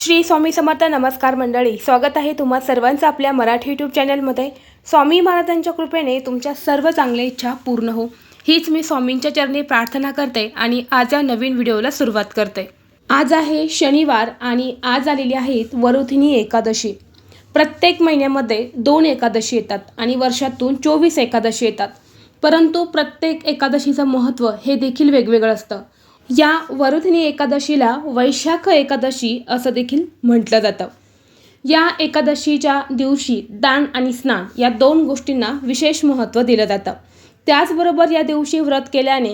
श्री स्वामी समर्थ नमस्कार मंडळी स्वागत आहे तुम्हा सर्वांचं आपल्या मराठी यूट्यूब चॅनलमध्ये. स्वामी महाराजांच्या कृपेने तुमच्या सर्व चांगल्या इच्छा पूर्ण हो. हीच मी स्वामींच्या चरणी प्रार्थना करते आणि आज या नवीन व्हिडिओला सुरुवात करते. आज आहे शनिवार आणि आज आलेली आहेत वरुथिनी एकादशी. प्रत्येक महिन्यामध्ये दोन एकादशी येतात आणि वर्षातून चोवीस एकादशी येतात. परंतु प्रत्येक एकादशीचं महत्त्व हे देखील वेगवेगळं असतं. या वरुथिनी एकादशीला वैशाख एकादशी असं देखील म्हटलं जातं. या एकादशीच्या दिवशी दान आणि स्नान या दोन गोष्टींना विशेष महत्त्व दिलं जातं. त्याचबरोबर या दिवशी व्रत केल्याने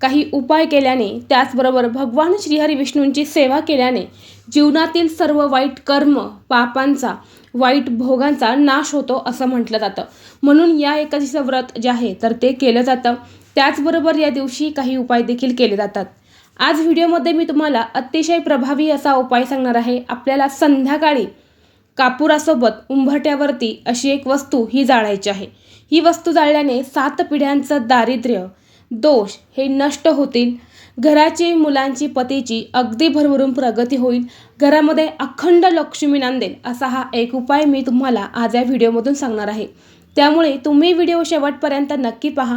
काही उपाय केल्याने त्याचबरोबर भगवान श्रीहरी विष्णूंची सेवा केल्याने जीवनातील सर्व वाईट कर्म पापांचा वाईट भोगांचा नाश होतो असं म्हटलं जातं. म्हणून या एकादशीचं व्रत जे आहे तर ते केलं जातं. त्याचबरोबर या दिवशी काही उपाय देखील केले जातात. आज व्हिडिओमध्ये मी तुम्हाला अतिशय प्रभावी असा उपाय सांगणार आहे. आपल्याला संध्याकाळी कापुरासोबत उंबरट्यावरती अशी एक वस्तू ही जाळायची आहे. ही वस्तू जाळल्याने सात पिढ्यांचं दारिद्र्य दोष हे नष्ट होतील. घराची मुलांची पतीची अगदी भरभरून प्रगती होईल. घरामध्ये अखंड लक्ष्मी नांदेल असा हा एक उपाय मी तुम्हाला आज या व्हिडिओमधून सांगणार आहे. त्यामुळे तुम्ही व्हिडिओ शेवटपर्यंत नक्की पहा.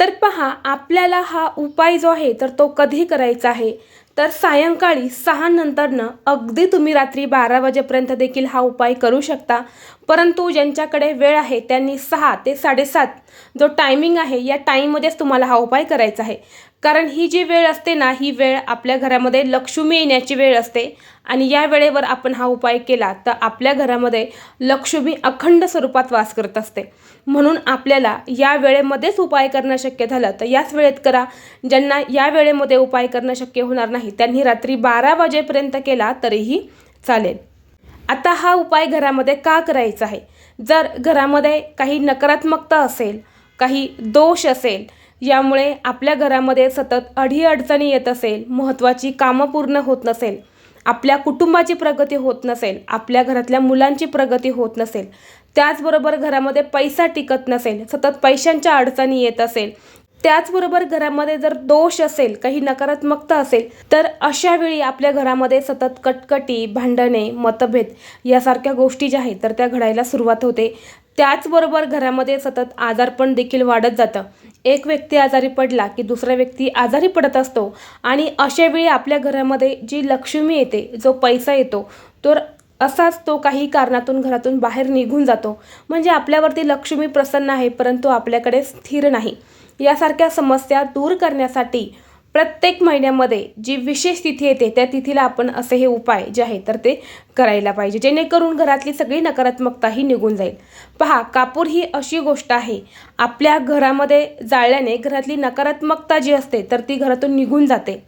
तर पहा आपल्याला हा उपाय जो आहे तर तो कधी करायचा आहे? तर सायंकाळी सहा नंतरनं अगदी तुम्ही रात्री बारा वाजेपर्यंत देखील हा उपाय करू शकता. परंतु ज्यांच्याकडे वेळ आहे त्यांनी सहा ते साडेसात जो टायमिंग आहे या टाईममध्येच तुम्हाला हा उपाय करायचा आहे. कारण ही जी वेळ असते ना ही वेळ आपल्या घरामध्ये लक्ष्मी येण्याची वेळ असते. आणि या वेळेवर आपण हा उपाय केला तर आपल्या घरामध्ये लक्ष्मी अखंड स्वरूपात वास करत असते. म्हणून आपल्याला या वेळेमध्येच उपाय करणं शक्य झालं तर याच वेळेत करा. ज्यांना या वेळेमध्ये उपाय करणं शक्य होणार नाही त्यांनी रात्री बारा वाजेपर्यंत केला तरीही चालेल. आता हा उपाय घरामध्ये का करायचा आहे? जर घरामध्ये काही नकारात्मकता असेल काही दोष असेल यामुळे आपल्या घरामध्ये सतत अडीअडचणी येत असेल महत्त्वाची कामं पूर्ण होत नसेल आपल्या कुटुंबाची प्रगती होत नसेल आपल्या घरातल्या मुलांची प्रगती होत नसेल त्याचबरोबर घरामध्ये पैसा टिकत नसेल सतत पैशांच्या अडचणी येत असेल त्याचबरोबर घरामध्ये जर दोष असेल काही नकारात्मकता असेल तर अशा वेळी आपल्या घरामध्ये सतत कटकटी भांडणे मतभेद यासारख्या गोष्टी ज्या आहेत तर त्या घडायला सुरुवात होते. त्याचबरोबर घरामध्ये सतत आजारपण देखील वाढत जातं. एक व्यक्ती आजारी पडला की दुसरा व्यक्ती आजारी पडत असतो आणि अशावेळी आपल्या घरामध्ये जी लक्ष्मी येते जो पैसा येतो तर असाच तो काही कारणातून घरातून बाहेर निघून जातो. म्हणजे आपल्यावरती लक्ष्मी प्रसन्न आहे परंतु आपल्याकडे स्थिर नाही. यासारख्या समस्या दूर करण्यासाठी प्रत्येक महिन्यामध्ये जी विशेष तिथी येते त्या तिथीला आपण असे हे उपाय जे आहे तर ते करायला पाहिजे. जेणेकरून घरातली सगळी नकारात्मकता ही निघून जाईल. पहा कापूर ही अशी गोष्ट आहे आपल्या घरामध्ये जाळल्याने घरातली नकारात्मकता जी असते तर ती घरातून निघून जाते.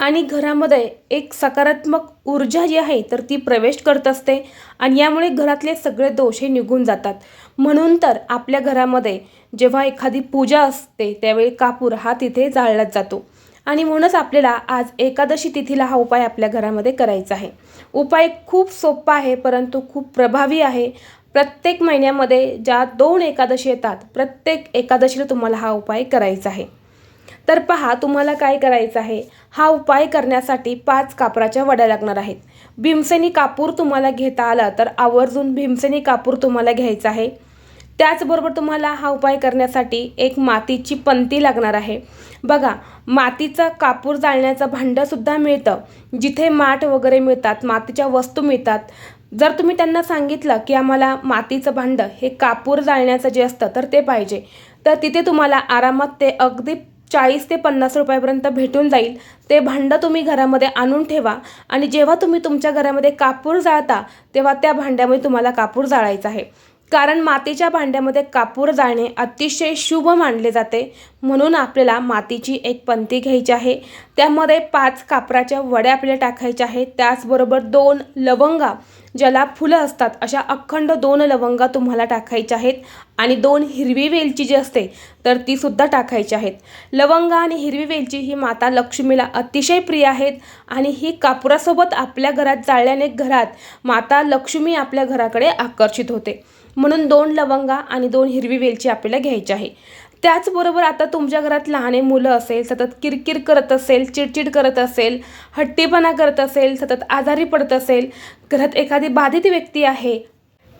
आणि घरामध्ये एक सकारात्मक ऊर्जा जी आहे तर ती प्रवेश करत असते आणि यामुळे घरातले सगळे दोष हे निघून जातात. म्हणून तर आपल्या घरामध्ये जेव्हा एखादी पूजा असते त्यावेळी कापूर हा तिथे जाळलाच जातो. आणि म्हणूनच आपल्याला आज एकादशी तिथीला हा उपाय आपल्या घरामध्ये करायचा आहे. उपाय खूप सोपा आहे परंतु खूप प्रभावी आहे. प्रत्येक महिन्यामध्ये ज्या दोन एकादशी येतात प्रत्येक एकादशीला तुम्हाला हा उपाय करायचा आहे. तर पहा तुम्हाला काय करायचं आहे? हा उपाय करण्यासाठी पाच कापराच्या वड्या लागणार आहेत. भीमसेनी कापूर तुम्हाला घेता आला तर आवर्जून भीमसेनी कापूर तुम्हाला घ्यायचा आहे. त्याचबरोबर तुम्हाला हा उपाय करण्यासाठी एक मातीची पंती लागणार आहे. बघा मातीचा कापूर जाळण्याचं भांडंसुद्धा मिळतं. जिथे माठ वगैरे मिळतात मातीच्या वस्तू मिळतात. जर तुम्ही त्यांना सांगितलं की आम्हाला मातीचं भांडं हे कापूर जाळण्याचं जे असतं तर ते पाहिजे. तर तिथे तुम्हाला आरामात ते अगदी चाळीस ते पन्नास रुपयापर्यंत भेटून जाईल. ते भांडं तुम्ही घरामध्ये आणून ठेवा आणि जेव्हा तुम्ही तुमच्या घरामध्ये कापूर जाळता तेव्हा त्या भांड्यामध्ये तुम्हाला कापूर जाळायचं आहे. कारण मातीच्या भांड्यामध्ये कापूर जाळणे अतिशय शुभ मानले जाते. म्हणून आपल्याला मातीची एक पंती घ्यायची आहे. त्यामध्ये पाच कापराच्या वड्या आपल्याला टाकायच्या आहेत. त्याचबरोबर दोन लवंगा ज्याला फुलं असतात अशा अखंड दोन लवंगा तुम्हाला टाकायच्या आहेत. आणि दोन हिरवी वेलची जी असते तर ती सुद्धा टाकायची आहेत. लवंगा आणि हिरवी वेलची ही माता लक्ष्मीला अतिशय प्रिय आहेत. आणि ही कापुरासोबत आपल्या घरात जाळल्याने घरात माता लक्ष्मी आपल्या घराकडे आकर्षित होते. म्हणून दोन लवंगा आणि दोन हिरवी वेलची आपल्याला घ्यायची आहे. त्याचबरोबर आता तुमच्या घरात लहान मुलं असेल सतत किरकिर करत असेल चिडचिड करत असेल हट्टीपणा करत असेल सतत आजारी पडत असेल घरात एखादी बाधित व्यक्ती आहे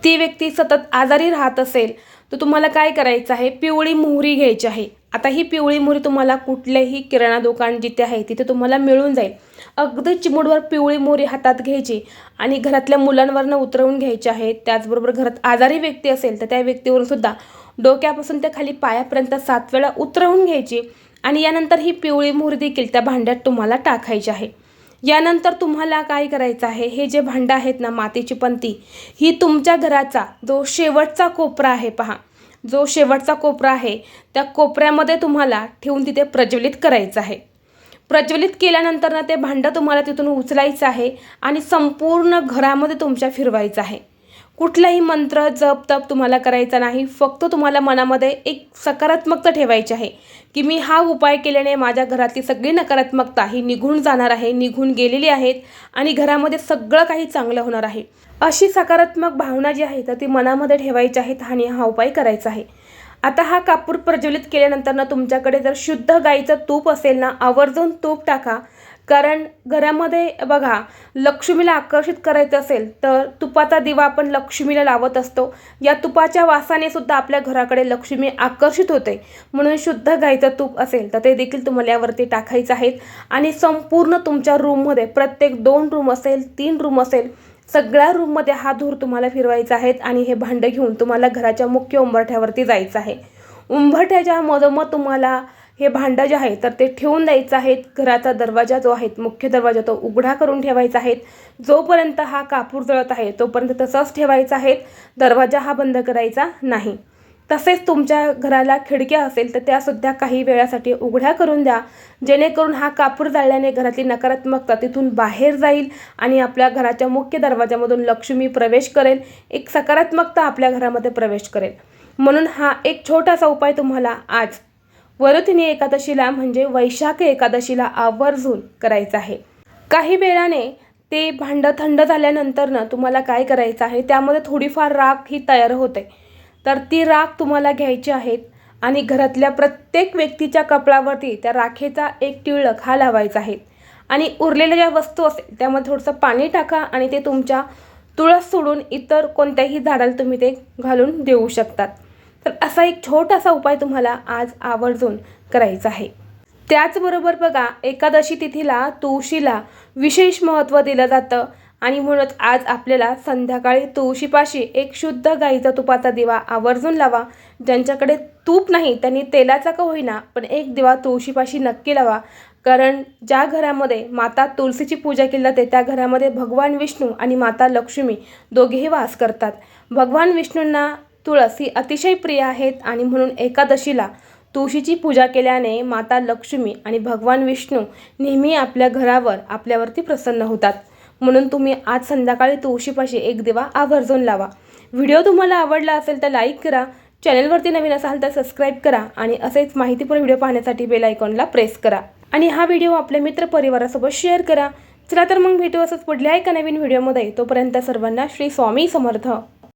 ती व्यक्ती सतत आजारी राहत असेल तर तुम्हाला काय करायचं आहे? पिवळी मोहरी घ्यायची आहे. आता ही पिवळी मोहरी तुम्हाला कुठल्याही किराणा दुकान जिथे आहे तिथे तुम्हाला मिळून जाईल. अगदी चिमूडवर पिवळी मोहरी हातात घ्यायची आणि घरातल्या मुलांवरनं उतरवून घ्यायची आहे. त्याचबरोबर घरात आजारी व्यक्ती असेल तर त्या व्यक्तीवरून सुद्धा डोक्यापासून त्या खाली पायापर्यंत सात वेळा उतरवून घ्यायची आणि यानंतर ही पिवळी मोहरी देखील त्या भांड्यात तुम्हाला टाकायची आहे. यानंतर तुम्हाला काय करायचं आहे? हे जे भांडं आहेत ना मातीची पंती ही तुमच्या घराचा जो शेवटचा कोपरा आहे पहा. जो शेवटचा कोपरा आहे त्या कोपऱ्यामध्ये तुम्हाला ठेवून तिथे प्रज्वलित करायचं आहे. प्रज्वलित केल्यानंतर ना ते भांडं तुम्हाला तिथून उचलायचं आहे आणि संपूर्ण घरामध्ये तुमच्या फिरवायचं आहे. कुठलाही मंत्र जप तप तुम्हाला करायचा नाही. फक्त तुम्हाला मनामध्ये एक सकारात्मकता ठेवायची आहे की मी हा उपाय केल्याने माझ्या घरातली सगळी नकारात्मकता ही निघून जाणार आहे निघून गेलेली आहेत आणि घरामध्ये सगळं काही चांगलं होणार आहे. अशी सकारात्मक भावना जी आहे तर ती मनामध्ये ठेवायची आहेत आणि हा उपाय करायचा आहे. आता हा कापूर प्रज्वलित केल्यानंतर ना तुमच्याकडे जर शुद्ध गाईचं तूप असेल ना आवर्जून तूप टाका. कारण घरामध्ये बघा लक्ष्मीला आकर्षित करायचं असेल तर तुपाचा दिवा आपण लक्ष्मीला लावत असतो. या तुपाच्या वासाने सुद्धा आपल्या घराकडे लक्ष्मी आकर्षित होते. म्हणून शुद्ध गाईचं तूप असेल तर ते देखील तुम्हाला यावरती टाकायचं आहे आणि संपूर्ण तुमच्या रूममध्ये प्रत्येक दोन रूम असेल तीन रूम असेल सगळ्या रूममध्ये हा धूर तुम्हाला फिरवायचा आहे आणि हे भांडं घेऊन तुम्हाला घराच्या मुख्य उंबरठ्यावरती जायचं आहे. उंबरठ्याच्या मधोमध तुम्हाला हे भांडं जे आहे तर ते ठेवून द्यायचं आहे. घराचा दरवाजा जो आहे मुख्य दरवाजा तो उघडा करून ठेवायचा आहे. जोपर्यंत हा कापूर जळत आहे तोपर्यंत तसंच ठेवायचा आहे. दरवाजा हा बंद करायचा नाही. तसेच तुमच्या घराला खिडक्या असेल तर त्यासुद्धा काही वेळासाठी उघड्या करून द्या. जेणेकरून हा कापूर जाळल्याने घरातली नकारात्मकता तिथून बाहेर जाईल आणि आपल्या घराच्या मुख्य दरवाजामधून लक्ष्मी प्रवेश करेल. एक सकारात्मकता आपल्या घरामध्ये प्रवेश करेल. म्हणून हा एक छोटासा उपाय तुम्हाला आज वरुथिनी एकादशीला म्हणजे वैशाख एकादशीला आवर्जून करायचं आहे. काही वेळाने ते भांडं थंड झाल्यानंतर ना तुम्हाला काय करायचं आहे? त्यामध्ये थोडीफार राख ही तयार होते. तर ती राख तुम्हाला घ्यायची आहेत आणि घरातल्या प्रत्येक व्यक्तीच्या कपडावरती त्या राखेचा एक टिळक हा लावायचा आहे. आणि उरलेल्या ज्या वस्तू असेल त्यामध्ये थोडंसं पाणी टाका आणि ते तुमच्या तुळस सोडून इतर कोणत्याही झाडाला तुम्ही ते घालून देऊ शकतात. तर असा एक छोटासा उपाय तुम्हाला आज आवर्जून करायचा आहे. त्याचबरोबर बघा एकादशी तिथीला तुळशीला विशेष महत्त्व दिलं जातं आणि म्हणूनच आज आपल्याला संध्याकाळी तुळशीपाशी एक शुद्ध गाईचा तुपाचा दिवा आवर्जून लावा ज्यांच्याकडे तूप नाही त्यांनी तेलाचा का होईना पण एक दिवा तुळशीपाशी नक्की लावा. कारण ज्या घरामध्ये माता तुळशीची पूजा केली जाते त्या घरामध्ये भगवान विष्णू आणि माता लक्ष्मी दोघेही वास करतात. भगवान विष्णूंना तुळस ही अतिशय प्रिय आहेत आणि म्हणून एकादशीला तुळशीची पूजा केल्याने माता लक्ष्मी आणि भगवान विष्णू नेहमी आपल्या घरावर आपल्यावरती प्रसन्न होतात. म्हणून तुम्ही आज संध्याकाळी तुळशीपाशी एक दिवा आवर्जून लावा. व्हिडिओ तुम्हाला आवडला असेल तर लाईक करा चॅनलवरती नवीन असाल तर सबस्क्राईब करा आणि असेच माहितीपूर्ण व्हिडिओ पाहण्यासाठी बेल आयकॉनला प्रेस करा. आणि हा व्हिडिओ आपल्या मित्रपरिवारासोबत शेअर करा. चला तर मग भेटू असंच पुढल्या एका नवीन व्हिडिओमध्ये. तोपर्यंत सर्वांना श्री स्वामी समर्थ.